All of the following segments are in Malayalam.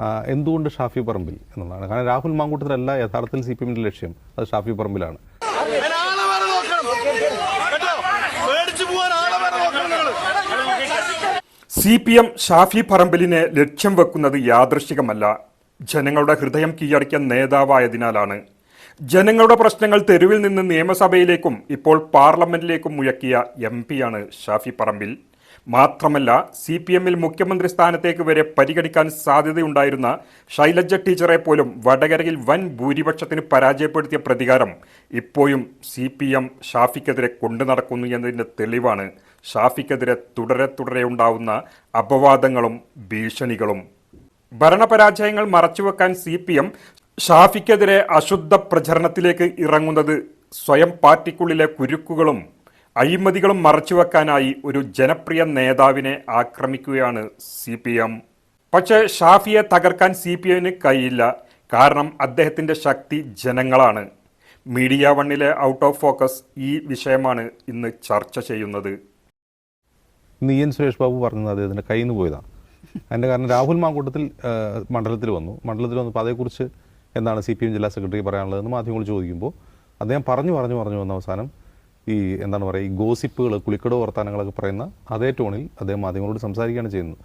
ആ, എന്തുകൊണ്ട് ഷാഫി പറമ്പിൽ എന്നുള്ളതാണ്. കാരണം രാഹുൽ മാങ്കൂട്ടത്തിലല്ല യഥാർത്ഥത്തിൽ സി പി എമ്മിന്റെ ലക്ഷ്യം. അത് ഷാഫി പറമ്പിലാണ്. സി പി എം ഷാഫി പറമ്പിലിനെ ലക്ഷ്യം വെക്കുന്നത് യാദൃശികമല്ല. ജനങ്ങളുടെ ഹൃദയം കീഴടക്കിയ നേതാവായതിനാലാണ്. ജനങ്ങളുടെ പ്രശ്നങ്ങൾ തെരുവിൽ നിന്ന് നിയമസഭയിലേക്കും ഇപ്പോൾ പാർലമെന്റിലേക്കും മുഴക്കിയ എം പിയാണ് ഷാഫി പറമ്പിൽ. മാത്രമല്ല സി പി എമ്മിൽ മുഖ്യമന്ത്രി സ്ഥാനത്തേക്ക് വരെ പരിഗണിക്കാൻ സാധ്യതയുണ്ടായിരുന്ന ശൈലജ ടീച്ചറെ പോലും വടകരയിൽ വൻ ഭൂരിപക്ഷത്തിന് പരാജയപ്പെടുത്തിയ പ്രതികാരം ഇപ്പോഴും സി പി എം ഷാഫിക്കെതിരെ കൊണ്ടു നടക്കുന്നു എന്നതിന്റെ തെളിവാണ്. ഷാഫിക്കെതിരെ തുടരെ തുടരെ ഉണ്ടാവുന്ന അപവാദങ്ങളും ഭീഷണികളും. ഭരണപരാജയങ്ങൾ മറച്ചുവെക്കാൻ സി പി എം ഷാഫിക്കെതിരെ അശുദ്ധ പ്രചരണത്തിലേക്ക് ഇറങ്ങുന്നത് സ്വയം പാർട്ടിക്കുള്ളിലെ കുരുക്കുകളും അഴിമതികളും മറച്ചുവെക്കാനായി ഒരു ജനപ്രിയ നേതാവിനെ ആക്രമിക്കുകയാണ് സി പി എം. പക്ഷേ ഷാഫിയെ തകർക്കാൻ സി പി എമ്മിന് കഴിയില്ല. കാരണം അദ്ദേഹത്തിന്റെ ശക്തി ജനങ്ങളാണ്. മീഡിയ വണ്ണിലെ ഔട്ട് ഓഫ് ഫോക്കസ് ഈ വിഷയമാണ് ഇന്ന് ചർച്ച ചെയ്യുന്നത്. നീയൻ സുരേഷ് ബാബു പറഞ്ഞത് അദ്ദേഹത്തിന്റെ കയ്യിൽ നിന്ന് പോയതാണ്. അതിന്റെ കാരണം രാഹുൽ മാങ്കൂട്ടത്തിൽ മണ്ഡലത്തിൽ വന്നു. മണ്ഡലത്തിൽ വന്നപ്പോൾ അതേക്കുറിച്ച് എന്താണ് സി പി എം ജില്ലാ സെക്രട്ടറി പറയാനുള്ളതെന്ന് മാധ്യമങ്ങൾ ചോദിക്കുമ്പോൾ അദ്ദേഹം പറഞ്ഞു പറഞ്ഞു പറഞ്ഞു വന്ന അവസാനം ഈ എന്താണ് പറയുക ഈ ഗോസിപ്പുകൾ കുളിക്കടോ വർത്താനങ്ങളൊക്കെ പറയുന്ന അതേ ടോണിൽ അദ്ദേഹം മാധ്യമങ്ങളോട് സംസാരിക്കുകയാണ് ചെയ്യുന്നത്.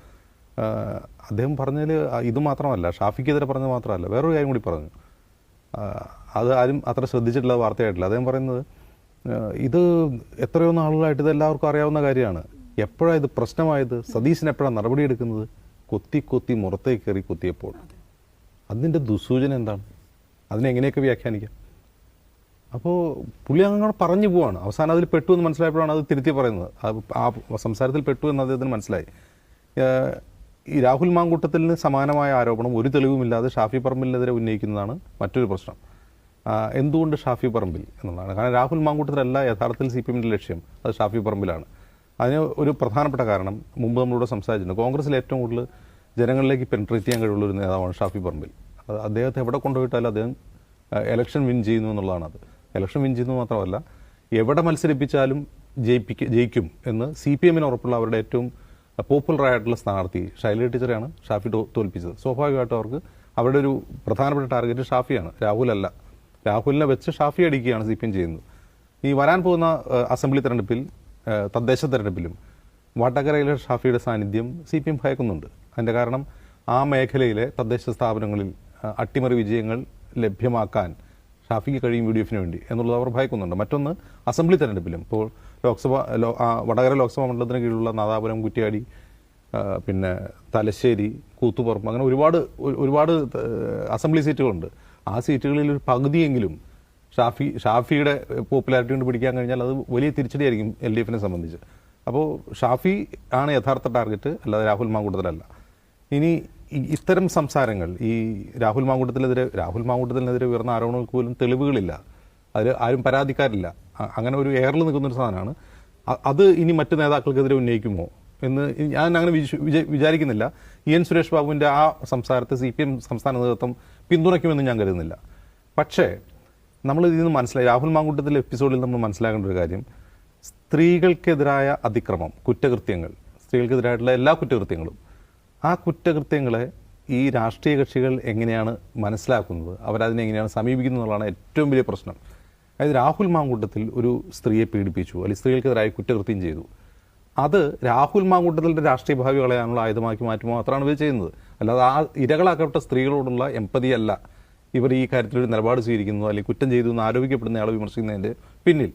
അദ്ദേഹം പറഞ്ഞതിൽ ഇത് മാത്രമല്ല ഷാഫിക്കെതിരെ പറഞ്ഞത് മാത്രമല്ല വേറൊരു കാര്യം കൂടി പറഞ്ഞു. അത് ആരും അത്ര ശ്രദ്ധിച്ചിട്ടുള്ള വാർത്തയായിട്ടില്ല. അദ്ദേഹം പറയുന്നത് ഇത് എത്രയോ നാളുകളായിട്ട് ഇത് എല്ലാവർക്കും അറിയാവുന്ന കാര്യമാണ്. എപ്പോഴാണ് ഇത് പ്രശ്നമായത്? സതീശൻ എപ്പോഴാണ് നടപടിയെടുക്കുന്നത് കൊത്തി കൊത്തി മുറത്തേക്ക് കയറി കൊത്തിയപ്പോൾ. അതിന്റെ ദുസൂചന എന്താണ്? അതിനെങ്ങനെയൊക്കെ വ്യാഖ്യാനിക്കാം? അപ്പോൾ പുള്ളി അങ്ങനെ പറഞ്ഞു പോവാണ്. അവസാനം അതിൽ പെട്ടു എന്ന് മനസ്സിലായപ്പോഴാണ് അത് തിരുത്തി പറയുന്നത്. ആ- സംസാരത്തിൽ പെട്ടു എന്ന് അദ്ദേഹത്തിന് മനസ്സിലായി. ഈ രാഹുൽ മാങ്കൂട്ടത്തിന് സമാനമായ ആരോപണം ഒരു തെളിവുമില്ലാതെ ഷാഫി പറമ്പിലിനെതിരെ ഉന്നയിക്കുന്നതാണ് മറ്റൊരു പ്രശ്നം. എന്തുകൊണ്ട് ഷാഫി പറമ്പിൽ എന്നുള്ളതാണ്. കാരണം രാഹുൽ മാങ്കൂട്ടത്തിലല്ല യഥാർത്ഥത്തിൽ സി പി എമ്മിന്റെ ലക്ഷ്യം. അത് ഷാഫി പറമ്പിലാണ്. അതിന് ഒരു പ്രധാനപ്പെട്ട കാരണം മുമ്പ് നമ്മളിവിടെ സംസാരിച്ചിട്ടുണ്ട്. കോൺഗ്രസ്സിൽ ഏറ്റവും കൂടുതൽ ജനങ്ങളിലേക്ക് പെൻട്രേറ്റ് ചെയ്യാൻ കഴിവുള്ള ഒരു നേതാവാണ് ഷാഫി പറമ്പിൽ. അത് അദ്ദേഹത്തെ എവിടെ കൊണ്ടുപോയിട്ടാലും അദ്ദേഹം എലക്ഷൻ വിൻ ചെയ്യുന്നു എന്നുള്ളതാണ് അത് ഇലക്ഷൻ വിൻ ചെയ്യുന്നത് മാത്രമല്ല എവിടെ മത്സരിപ്പിച്ചാലും ജയിപ്പിക്ക ജയിക്കും എന്ന് സി പി എമ്മിന് ഉറപ്പുള്ള അവരുടെ ഏറ്റവും പോപ്പുലർ ആയിട്ടുള്ള സ്ഥാനാർത്ഥി ഷൈല ടീച്ചറെയാണ് ഷാഫി തോൽപ്പിച്ചത്. സ്വാഭാവികമായിട്ടും അവർക്ക് അവരുടെ ഒരു പ്രധാനപ്പെട്ട ടാർഗറ്റ് ഷാഫിയാണ് രാഹുലല്ല. രാഹുലിനെ വെച്ച് ഷാഫി അടിക്കുകയാണ് സി പി എം ചെയ്യുന്നത്. ഈ വരാൻ പോകുന്ന അസംബ്ലി തെരഞ്ഞെടുപ്പിൽ തദ്ദേശ തെരഞ്ഞെടുപ്പിലും വാട്ടക്കരയിലെ ഷാഫിയുടെ സാന്നിധ്യം സി പി എം ഭയക്കുന്നുണ്ട്. അതിന്റെ കാരണം ആ മേഖലയിലെ തദ്ദേശ സ്ഥാപനങ്ങളിൽ അട്ടിമറി വിജയങ്ങൾ ലഭ്യമാക്കാൻ ഷാഫിക്ക് കഴിയും യു ഡി എഫിന് വേണ്ടി എന്നുള്ളത് അവർ ഭയക്കുന്നുണ്ട്. മറ്റൊന്ന് അസംബ്ലി തെരഞ്ഞെടുപ്പിലും ഇപ്പോൾ ലോക്സഭ വടകര ലോക്സഭാ മണ്ഡലത്തിന് കീഴിലുള്ള നാദാപുരം കുറ്റ്യാടി പിന്നെ തലശ്ശേരി കൂത്തുപറമ്പ് അങ്ങനെ ഒരുപാട് ഒരുപാട് അസംബ്ലി സീറ്റുകളുണ്ട്. ആ സീറ്റുകളിൽ ഒരു പകുതിയെങ്കിലും ഷാഫി ഷാഫിയുടെ പോപ്പുലാരിറ്റി കൊണ്ട് പിടിക്കാൻ കഴിഞ്ഞാൽ അത് വലിയ തിരിച്ചടിയായിരിക്കും എൽ ഡി എഫിനെ സംബന്ധിച്ച്. അപ്പോൾ ഷാഫി ആണ് യഥാർത്ഥ ടാർഗറ്റ് അല്ലാതെ രാഹുൽ മാങ്കൂട്ടത്തിലല്ല. ഇനി ഇത്തരം സംസാരങ്ങൾ ഈ രാഹുൽ മാങ്കൂട്ടത്തിനെതിരെ രാഹുൽ മാങ്കൂട്ടത്തിനെതിരെ ഉയർന്ന ആരോപണങ്ങൾക്ക് പോലും തെളിവുകളില്ല. അതിൽ ആരും പരാതിക്കാരില്ല. അങ്ങനെ ഒരു എയറിൽ നിൽക്കുന്ന ഒരു സാധനമാണ് അത് ഇനി മറ്റു നേതാക്കൾക്കെതിരെ ഉന്നയിക്കുമോ എന്ന് ഞാൻ അങ്ങനെ വിചാരിക്കുന്നില്ല. ഇ എൻ സുരേഷ് ബാബുവിന്റെ ആ സംസാരത്തെ സി പി എം സംസ്ഥാന നേതൃത്വം പിന്തുണയ്ക്കുമെന്ന് ഞാൻ കരുതുന്നില്ല. പക്ഷേ നമ്മൾ ഇതിൽ നിന്ന് മനസ്സിലായി രാഹുൽ മാങ്കൂട്ടത്തിലെ എപ്പിസോഡിൽ നമ്മൾ മനസ്സിലാക്കേണ്ട ഒരു കാര്യം സ്ത്രീകൾക്കെതിരായ അതിക്രമം കുറ്റകൃത്യങ്ങൾ സ്ത്രീകൾക്കെതിരായിട്ടുള്ള എല്ലാ കുറ്റകൃത്യങ്ങളും ആ കുറ്റകൃത്യങ്ങളെ ഈ രാഷ്ട്രീയ കക്ഷികൾ എങ്ങനെയാണ് മനസ്സിലാക്കുന്നത്? അവരതിനെ എങ്ങനെയാണ് സമീപിക്കുന്നത് എന്നുള്ളതാണ് ഏറ്റവും വലിയ പ്രശ്നം. അതായത് രാഹുൽ മാങ്കൂട്ടത്തിൽ ഒരു സ്ത്രീയെ പീഡിപ്പിച്ചു അല്ലെങ്കിൽ സ്ത്രീകൾക്കെതിരായ കുറ്റകൃത്യം ചെയ്തു. അത് രാഹുൽ മാങ്കൂട്ടത്തിന്റെ രാഷ്ട്രീയ ഭാവി കളയാനുള്ള ആയുധമാക്കി മാറ്റുമോ മാത്രമാണ് ഇവർ ചെയ്യുന്നത്. അല്ലാതെ ആ ഇരകളാക്കപ്പെട്ട സ്ത്രീകളോടുള്ള എമ്പതിയല്ല ഇവർ ഈ കാര്യത്തിൽ ഒരു നിലപാട് സ്വീകരിക്കുന്നു അല്ലെങ്കിൽ കുറ്റം ചെയ്തു എന്ന് ആരോപിക്കപ്പെടുന്ന ആളെ വിമർശിക്കുന്നതിന്റെ പിന്നിൽ.